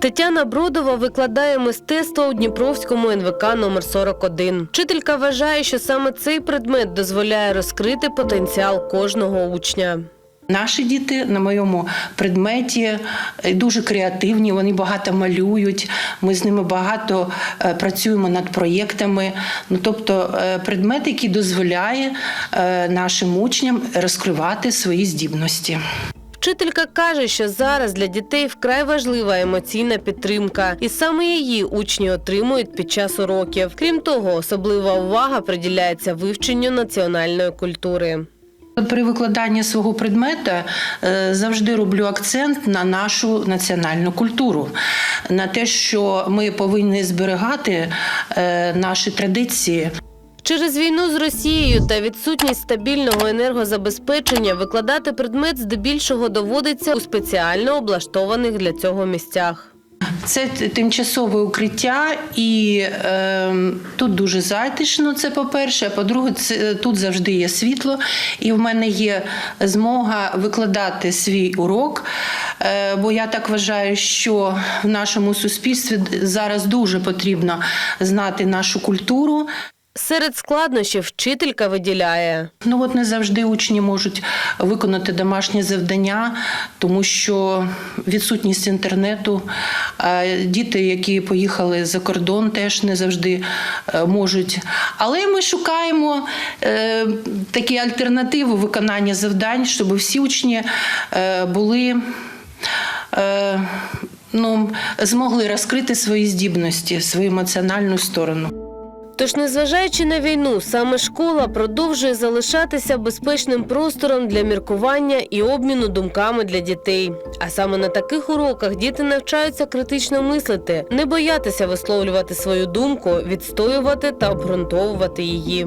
Тетяна Бродова викладає мистецтво у Дніпровському НВК номер 41. Вчителька вважає, що саме цей предмет дозволяє розкрити потенціал кожного учня. Наші діти на моєму предметі е, дуже креативні, вони багато малюють. Ми з ними багато е, працюємо над проєктами. Ну, тобто е, предмет, який дозволяє нашим учням розкривати свої здібності. Вчителька каже, що зараз для дітей вкрай важлива емоційна підтримка, і саме її учні отримують під час уроків. Крім того, особлива увага приділяється вивченню національної культури. При викладанні свого предмета е, завжди роблю акцент на нашу національну культуру, на те, що ми повинні зберігати е, наші традиції. Через війну з Росією та відсутність стабільного енергозабезпечення викладати предмет здебільшого доводиться у спеціально облаштованих для цього місцях. Це тимчасове укриття, і е, тут дуже затишно. Це по-перше. А по-друге, це, тут завжди є світло, і в мене є змога викладати свій урок. Е, бо я так вважаю, що в нашому суспільстві зараз дуже потрібно знати нашу культуру. Серед складнощів вчителька виділяє. Ну от не завжди учні можуть виконати домашні завдання, тому що відсутність інтернету. Діти, які поїхали за кордон, теж не завжди е, можуть. Але ми шукаємо е, такі альтернативи виконання завдань, щоб всі учні е, були. Ну, змогли розкрити свої здібності, свою емоціональну сторону. Тож, незважаючи на війну, саме школа продовжує залишатися безпечним простором для міркування і обміну думками для дітей. А саме на таких уроках діти навчаються критично мислити, не боятися висловлювати свою думку, відстоювати та обґрунтовувати її.